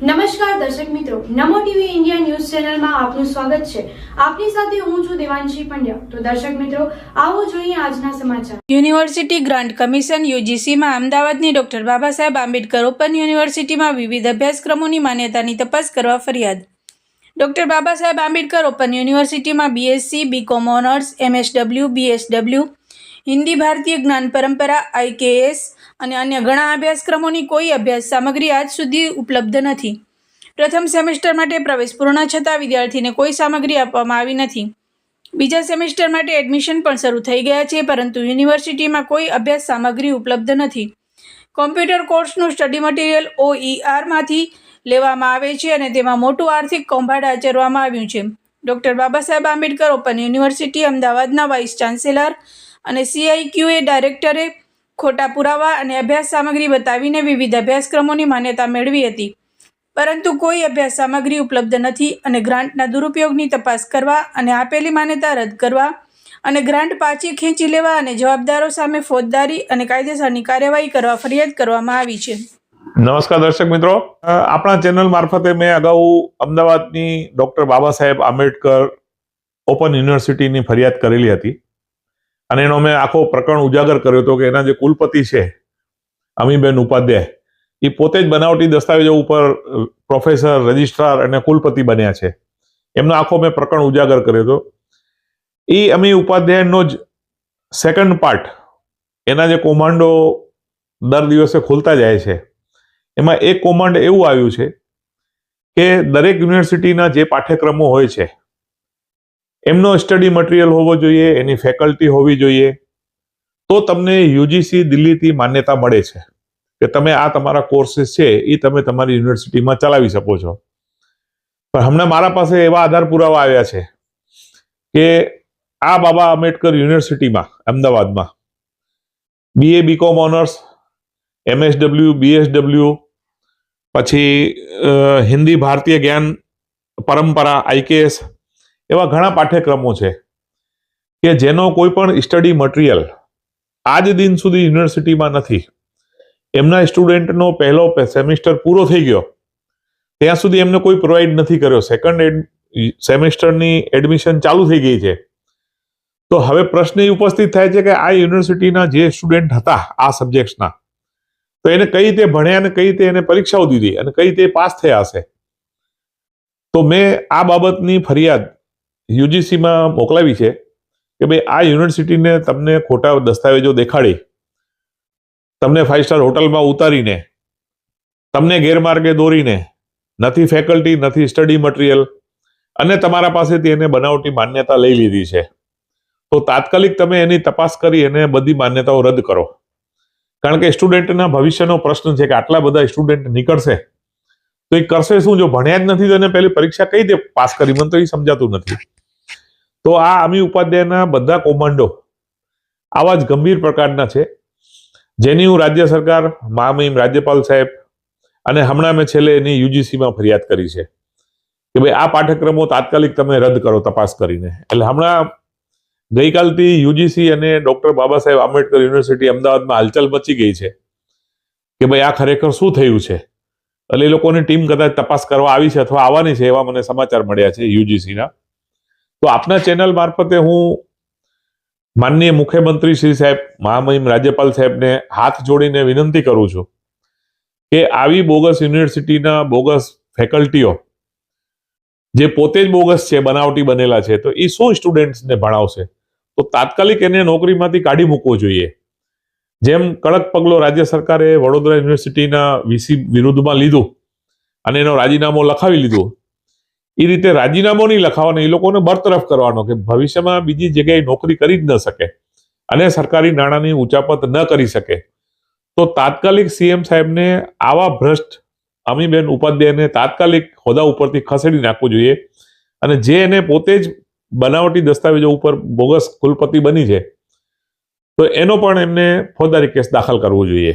નમસ્કાર દર્શક મિત્રો, નમો ટીવી ઇન્ડિયા ન્યૂઝ ચેનલમાં આપનું સ્વાગત છે. આપની સાથે હું છું દેવાંશી પંડ્યા. તો દર્શક મિત્રો, આવો જોઈએ આજના સમાચાર. યુનિવર્સિટી ગ્રાન્ટ કમિશન યુજીસીમાં અમદાવાદની ડોક્ટર બાબા સાહેબ આંબેડકર ઓપન યુનિવર્સિટીમાં વિવિધ અભ્યાસક્રમોની માન્યતાની તપાસ કરવા ફરિયાદ. ડોક્ટર બાબા સાહેબ આંબેડકર ઓપન યુનિવર્સિટીમાં BSc, BCom honours, MSW, BSW, Hindi ભારતીય જ્ઞાન પરંપરા આઈકેએસ અને અન્ય ઘણા અભ્યાસક્રમોની કોઈ અભ્યાસ સામગ્રી આજ સુધી ઉપલબ્ધ નથી. પ્રથમ સેમેસ્ટર માટે પ્રવેશ પૂર્ણ છતાં વિદ્યાર્થીને કોઈ સામગ્રી આપવામાં આવી નથી. બીજા સેમેસ્ટર માટે એડમિશન પણ શરૂ થઈ ગયા છે, પરંતુ યુનિવર્સિટીમાં કોઈ અભ્યાસ સામગ્રી ઉપલબ્ધ નથી. કોમ્પ્યુટર કોર્સનું સ્ટડી મટીરિયલ ઓઈઆરમાંથી લેવામાં આવે છે અને તેમાં મોટું આર્થિક કૌભાંડ આચરવામાં આવ્યું છે. Doctor Baba Saheb Ambedkar open university, અમદાવાદના વાઇસ ચાન્સેલર અને સીઆઈક્યુએ ડાયરેક્ટરે ખોટા પુરાવા અને અભ્યાસ સામગ્રી બતાવીને વિવિધ અભ્યાસક્રમોની માન્યતા મેળવી હતી. પરંતુ કોઈ અભ્યાસ સામગ્રી ઉપલબ્ધ નથી અને ગ્રાન્ટના દુરુપયોગની તપાસ કરવા અને આપેલી માન્યતા રદ કરવા અને ગ્રાન્ટ પાછી ખેંચી લેવા અને જવાબદારો સામે ફોજદારી અને કાયદેસરની કાર્યવાહી કરવા ફરિયાદ કરવામાં આવી છે. નમસ્કાર દર્શક મિત્રો. આપણા ચેનલ મારફતે મેં અગાઉ અમદાવાદની ડોક્ટર બાબા સાહેબ આંબેડકર ઓપન યુનિવર્સિટીની ફરિયાદ કરેલી હતી. અને એનો મેં આખો પ્રકરણ ઉજાગર કર્યો હતો કે એના જે કુલપતિ છે અમીબેન ઉપાધ્યાય, એ પોતે જ બનાવટી દસ્તાવેજો ઉપર પ્રોફેસર, રજિસ્ટ્રાર અને કુલપતિ બન્યા છે. એમનો આખો મેં પ્રકરણ ઉજાગર કર્યો હતો. એ અમી ઉપાધ્યાયનો જ સેકન્ડ પાર્ટ એના જે કૌમાંડો દર દિવસે ખોલતા જાય છે. એમાં એક કૌમાંડ એવું આવ્યું છે કે દરેક યુનિવર્સિટીના જે પાઠ્યક્રમો હોય છે એમનો સ્ટડી મટીરિયલ હોવો જોઈએ, એની ફેકલ્ટી હોવી જોઈએ, તો તમને યુજીસી દિલ્હીથી માન્યતા મળે છે. કે તમે આ તમારા કોર્સીસ છે, એ તમે તમારી યુનિવર્સિટીમાં ચલાવી શકો છો. પણ હમણાં મારા પાસે એવા આધાર પુરાવા આવ્યા છે કે આ બાબા આંબેડકર યુનિવર્સિટીમાં અમદાવાદમાં BA BCom honours MSW BSW પછી હિન્દી ભારતીય જ્ઞાન પરંપરા આઈકેએસ એવા ઘણા પાઠ્યક્રમો છે કે જેનો કોઈ પણ સ્ટડી મટીરિયલ આજ દિન સુધી યુનિવર્સિટીમાં નથી. એમના સ્ટુડન્ટનો પહેલો સેમિસ્ટર પૂરો થઈ ગયો. ત્યાં સુધી એમને કોઈ પ્રોવાઈડ નથી કર્યો. સેકન્ડ સેમિસ્ટરની એડમિશન ચાલુ થઈ ગઈ છે. તો હવે પ્રશ્ન એ ઉપસ્થિત થાય છે કે આ યુનિવર્સિટીના જે સ્ટુડન્ટ હતા આ સબ્જેક્ટ્સના તો એને કઈ રીતે ભણ્યા અને કઈ રીતે એને પરીક્ષાઓ દીધી અને કઈ રીતે પાસ થયા હશે? તો મેં આ બાબતની ફરિયાદ યુજીસીમાં મોકલાવી છે કે ભાઈ, આ યુનિવર્સિટીને તમને ખોટા દસ્તાવેજો દેખાડી. તમને ફાઇવ સ્ટાર હોટલમાં ઉતારીને, તમને ગેરમાર્ગે દોરીને, નથી ફેકલ્ટી નથી સ્ટડી મટીરિયલ અને તમારા પાસેથી એને બનાવટી માન્યતા લઈ લીધી છે. તો તાત્કાલિક તમે એની તપાસ કરી એને બધી માન્યતાઓ રદ કરો. કારણ કે સ્ટુડન્ટના ભવિષ્યનો પ્રશ્ન છે કે આટલા બધા સ્ટુડન્ટ નીકળશે, તો એ કરશે શું? જો ભણ્યા જ નથી તો એને પહેલી પરીક્ષા કઈ દે? પાસ કરી મને તો એ સમજાતું નથી. તો આ અમી ઉપાધ્યાયના બધા કૌભાંડો આવા જ ગંભીર પ્રકારના છે. જેની હું રાજ્ય સરકાર, મહામહિમ રાજ્યપાલ સાહેબ અને હમણાં મેં છેલ્લે એની યુજીસીમાં ફરિયાદ કરી છે કે ભાઈ આ પાઠ્યક્રમો તાત્કાલિક તમે રદ કરો તપાસ કરીને. એટલે હમણાં ગઈકાલથી યુજીસી અને ડોક્ટર બાબા સાહેબ આંબેડકર યુનિવર્સિટી અમદાવાદમાં હલચલ મચી ગઈ છે કે ભાઈ આ ખરેખર શું થયું છે? એટલે એ લોકોની ટીમ કદાચ તપાસ કરવા આવી છે અથવા આવવાની છે એવા મને સમાચાર મળ્યા છે યુજીસીના. તો આપના ચેનલ મારફતે હું માનનીય મુખ્યમંત્રી શ્રી સાહેબ, મહામહિમ રાજ્યપાલ સાહેબને હાથ જોડીને વિનંતી કરું છું કે આવી બોગસ યુનિવર્સિટીના બોગસ ફેકલ્ટીઓ, જે પોતે જ બોગસ છે, બનાવટી બનેલા છે, તો એ શું સ્ટુડન્ટ્સને ભણાવશે? તો તાત્કાલિક એને નોકરીમાંથી કાઢી મૂકવો જોઈએ. જેમ કડક પગલો રાજ્ય સરકારે વડોદરા યુનિવર્સિટીના વીસી વિરુદ્ધમાં લીધું અને એનો રાજીનામો લખાવી લીધું એ રીતે રાજીનામો નહીં લખાવાનો, એ લોકોને બરતરફ કરવાનો કે ભવિષ્યમાં બીજી જગ્યાએ નોકરી કરી જ ન શકે અને સરકારી નાણાંની ઉચાપત ન કરી શકે. તો તાત્કાલિક સીએમ સાહેબને આવા ભ્રષ્ટ અમીબેન ઉપાધ્યાયને તાત્કાલિક હોદ્દા ઉપરથી ખસેડી નાખવું જોઈએ અને જે એને પોતે જ બનાવટી દસ્તાવેજો ઉપર બોગસ કુલપતિ બની છે, તો એનો પણ એમને ફોજદારી કેસ દાખલ કરવો જોઈએ.